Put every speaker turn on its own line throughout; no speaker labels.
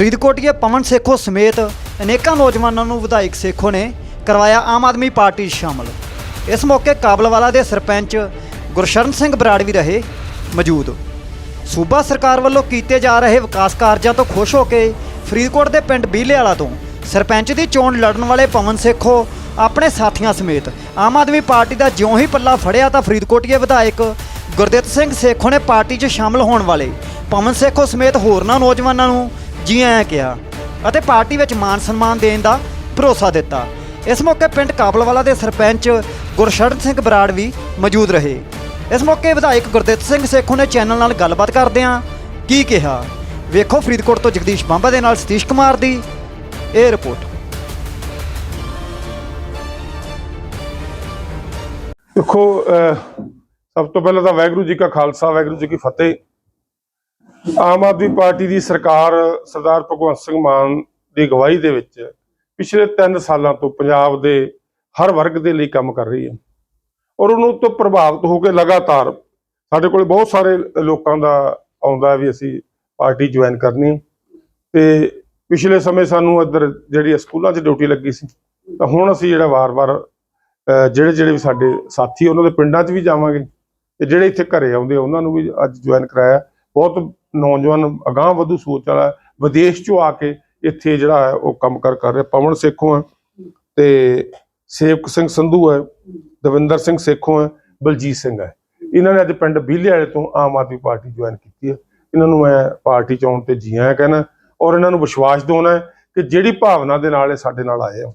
ਫਰੀਦਕੋਟੀਏ ਪਵਨ ਸੇਖੋ ਸਮੇਤ ਅਨੇਕਾਂ ਨੌਜਵਾਨਾਂ ਨੂੰ ਵਿਧਾਇਕ ਸੇਖੋ ਨੇ ਕਰਵਾਇਆ ਆਮ ਆਦਮੀ ਪਾਰਟੀ 'ਚ ਸ਼ਾਮਲ। ਇਸ ਮੌਕੇ ਕਾਬਲਵਾਲਾ ਦੇ ਸਰਪੰਚ ਗੁਰਸ਼ਰਨ ਸਿੰਘ ਬਰਾੜ ਵੀ ਰਹੇ ਮੌਜੂਦ। ਸੂਬਾ ਸਰਕਾਰ ਵੱਲੋਂ ਕੀਤੇ ਜਾ ਰਹੇ ਵਿਕਾਸ ਕਾਰਜਾਂ ਤੋਂ ਖੁਸ਼ ਹੋ ਕੇ ਫਰੀਦਕੋਟ ਦੇ ਪਿੰਡ ਬੀਲੇ ਤੋਂ ਸਰਪੰਚ ਦੀ ਚੋਣ ਲੜਨ ਵਾਲੇ ਪਵਨ ਸੇਖੋ ਆਪਣੇ ਸਾਥੀਆਂ ਸਮੇਤ ਆਮ ਆਦਮੀ ਪਾਰਟੀ ਦਾ ਜਿਉਂ ਹੀ ਪੱਲਾ ਫੜਿਆ ਤਾਂ ਫਰੀਦਕੋਟੀਏ ਵਿਧਾਇਕ ਗੁਰਦਿੱਤ ਸਿੰਘ ਸੇਖੋ ਨੇ ਪਾਰਟੀ 'ਚ ਸ਼ਾਮਲ ਹੋਣ ਵਾਲੇ ਪਵਨ ਸੇਖੋ ਸਮੇਤ ਹੋਰਨਾਂ ਨੌਜਵਾਨਾਂ ਨੂੰ ਜੀ ਆਇਆਂ ਕਿਹਾ ਅਤੇ ਪਾਰਟੀ ਵਿੱਚ ਮਾਨ ਸਨਮਾਨ ਦੇਣ ਦਾ ਭਰੋਸਾ ਦਿੱਤਾ। ਇਸ ਮੌਕੇ ਪਿੰਡ ਕਾਬਲਵਾਲਾ ਦੇ ਸਰਪੰਚ ਗੁਰਸ਼ਰਨ ਸਿੰਘ ਬਰਾੜ ਵੀ ਮੌਜੂਦ ਰਹੇ। ਇਸ ਮੌਕੇ ਵਿਧਾਇਕ ਗੁਰਦਿੱਤ ਸਿੰਘ ਸੇਖੋਂ ਨੇ ਚੈਨਲ ਨਾਲ ਗੱਲਬਾਤ ਕਰਦਿਆਂ ਕੀ ਕਿਹਾ, ਵੇਖੋ ਫਰੀਦਕੋਟ ਤੋਂ ਜਗਦੀਸ਼ ਬਾਂਬਾ ਦੇ ਨਾਲ ਸਤੀਸ਼ ਕੁਮਾਰ ਦੀ ਇਹ ਰਿਪੋਰਟ।
ਦੇਖੋ ਸਭ ਤੋਂ ਪਹਿਲਾਂ ਤਾਂ ਵਾਹਿਗੁਰੂ ਜੀ ਕਾ ਖਾਲਸਾ, ਵਾਹਿਗੁਰੂ ਜੀ ਕੀ ਫਤਿਹ। ਆਮ ਆਦਮੀ ਪਾਰਟੀ ਦੀ ਸਰਕਾਰ ਸਰਦਾਰ ਭਗਵੰਤ ਸਿੰਘ ਮਾਨ ਦੀ ਅਗਵਾਈ ਦੇ ਵਿੱਚ ਪਿਛਲੇ 3 ਸਾਲਾਂ ਤੋਂ ਪੰਜਾਬ ਦੇ ਹਰ ਵਰਗ ਦੇ ਲਈ ਕੰਮ ਕਰ ਰਹੀ ਹੈ। ਔਰ ਉਹਨੂੰ ਤੋਂ ਪ੍ਰਭਾਵਿਤ ਹੋ ਕੇ ਲਗਾਤਾਰ ਸਾਡੇ ਕੋਲ ਬਹੁਤ ਸਾਰੇ ਲੋਕਾਂ ਦਾ ਆਉਂਦਾ ਵੀ ਅਸੀਂ ਪਾਰਟੀ ਜੁਆਇਨ ਕਰਨੀ ਤੇ ਪਿਛਲੇ ਸਮੇਂ ਸਾਨੂੰ ਇੱਧਰ ਜਿਹੜੀ ਸਕੂਲਾਂ 'ਚ ਡਿਊਟੀ ਲੱਗੀ ਸੀ ਤਾਂ ਹੁਣ ਅਸੀਂ ਜਿਹੜਾ ਵਾਰ-ਵਾਰ ਜਿਹੜੇ ਜਿਹੜੇ ਵੀ ਸਾਡੇ ਸਾਥੀ ਉਹਨਾਂ ਦੇ ਪਿੰਡਾਂ 'ਚ ਵੀ ਜਾਵਾਂਗੇ। ਤੇ ਜਿਹੜੇ ਇੱਥੇ ਘਰੇ ਆਉਂਦੇ ਆ, ਉਹਨਾਂ ਨੂੰ ਵੀ ਅੱਜ ਜੁਆਇਨ ਕਰਾਇਆ। ਬਹੁਤ ਨੌਜਵਾਨ, ਅਗਾਂਹ ਵਧੂ ਸੋਚ ਵਾਲਾ ਵਿਦੇਸ਼ 'ਚੋਂ ਆ ਕੇ ਇੱਥੇ ਜਿਹੜਾ ਹੈ, ਉਹ ਕੰਮ ਕਰ ਕਰ ਰਿਹਾ। ਪਵਨ ਸੇਖੋਂ ਹੈ ਤੇ ਸੇਵਕ ਸਿੰਘ ਸੰਧੂ ਹੈ, ਦਵਿੰਦਰ ਸਿੰਘ ਸੇਖੋਂ ਹੈ, ਬਲਜੀਤ ਸਿੰਘ ਹੈ। ਇਹਨਾਂ ਨੇ ਅੱਜ ਪਿੰਡ ਬੀਲੇ ਵਾਲੇ ਤੋਂ ਆਮ ਆਦਮੀ ਪਾਰਟੀ ਜੁਆਇਨ ਕੀਤੀ ਹੈ। ਇਹਨਾਂ ਨੂੰ ਮੈਂ ਪਾਰਟੀ ਚ ਆਉਣ ਤੇ ਜੀ ਆਇਆਂ ਕਹਿਣਾ ਔਰ ਇਹਨਾਂ ਨੂੰ ਵਿਸ਼ਵਾਸ ਦਿਵਾਉਣਾ ਕਿ ਜਿਹੜੀ ਭਾਵਨਾ ਦੇ ਨਾਲ ਇਹ ਸਾਡੇ ਨਾਲ ਆਏ ਆ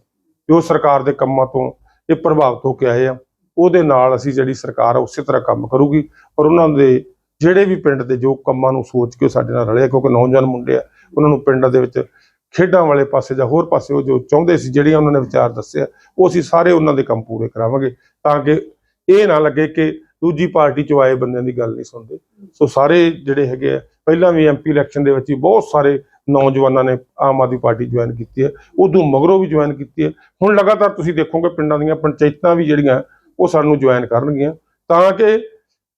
ਜੋ ਸਰਕਾਰ ਦੇ ਕੰਮਾਂ ਤੋਂ ਇਹ ਪ੍ਰਭਾਵਿਤ ਹੋ ਕੇ ਆਏ ਆ, ਉਹਦੇ ਨਾਲ ਅਸੀਂ ਜਿਹੜੀ ਸਰਕਾਰ ਆ, ਉਸੇ ਤਰ੍ਹਾਂ ਕੰਮ ਕਰੂਗੀ ਔਰ ਉਹਨਾਂ ਦੇ ਜਿਹੜੇ ਵੀ ਪਿੰਡ ਦੇ ਜੋ ਕੰਮਾਂ ਨੂੰ ਸੋਚ ਕੇ ਉਹ ਸਾਡੇ ਨਾਲ ਰਲਿਆ, ਕਿਉਂਕਿ ਨੌਜਵਾਨ ਮੁੰਡੇ ਆ, ਉਹਨਾਂ ਨੂੰ ਪਿੰਡਾਂ ਦੇ ਵਿੱਚ ਖੇਡਾਂ ਵਾਲੇ ਪਾਸੇ ਜਾਂ ਹੋਰ ਪਾਸੇ ਉਹ ਜੋ ਚਾਹੁੰਦੇ ਸੀ, ਜਿਹੜੀਆਂ ਉਹਨਾਂ ਨੇ ਵਿਚਾਰ ਦੱਸਿਆ ਉਹ ਅਸੀਂ ਸਾਰੇ ਉਹਨਾਂ ਦੇ ਕੰਮ ਪੂਰੇ ਕਰਾਵਾਂਗੇ ਤਾਂ ਕਿ ਇਹ ਨਾ ਲੱਗੇ ਕਿ ਦੂਜੀ ਪਾਰਟੀ ਚੋਂ ਆਏ ਬੰਦਿਆਂ ਦੀ ਗੱਲ ਨਹੀਂ ਸੁਣਦੇ। ਸੋ ਸਾਰੇ ਜਿਹੜੇ ਹੈਗੇ ਆ, ਪਹਿਲਾਂ ਵੀ ਐਮਪੀ ਇਲੈਕਸ਼ਨ ਦੇ ਵਿੱਚ ਵੀ ਬਹੁਤ ਸਾਰੇ ਨੌਜਵਾਨਾਂ ਨੇ ਆਮ ਆਦਮੀ ਪਾਰਟੀ ਜੁਆਇਨ ਕੀਤੀ ਹੈ, ਉਦੋਂ ਮਗਰੋਂ ਵੀ ਜੁਆਇਨ ਕੀਤੀ ਹੈ, ਹੁਣ ਲਗਾਤਾਰ ਤੁਸੀਂ ਦੇਖੋਗੇ ਪਿੰਡਾਂ ਦੀਆਂ ਪੰਚਾਇਤਾਂ ਵੀ ਜਿਹੜੀਆਂ, ਉਹ ਸਾਨੂੰ ਜੁਆਇਨ ਕਰਨਗੀਆਂ ਤਾਂ ਕਿ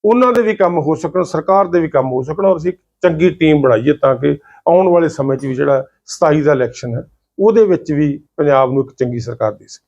ਉਹਨਾਂ ਦੇ ਵੀ ਕੰਮ ਹੋ ਸਕਣ, ਸਰਕਾਰ ਦੇ ਵੀ ਕੰਮ ਹੋ ਸਕਣ ਔਰ ਅਸੀਂ ਇੱਕ ਚੰਗੀ ਟੀਮ ਬਣਾਈਏ ਤਾਂ ਕਿ ਆਉਣ ਵਾਲੇ ਸਮੇਂ 'ਚ ਵੀ ਜਿਹੜਾ 27 ਦਾ ਇਲੈਕਸ਼ਨ ਹੈ, ਉਹਦੇ ਵਿੱਚ ਵੀ ਪੰਜਾਬ ਨੂੰ ਇੱਕ ਚੰਗੀ ਸਰਕਾਰ ਦੇ ਸਕੇ।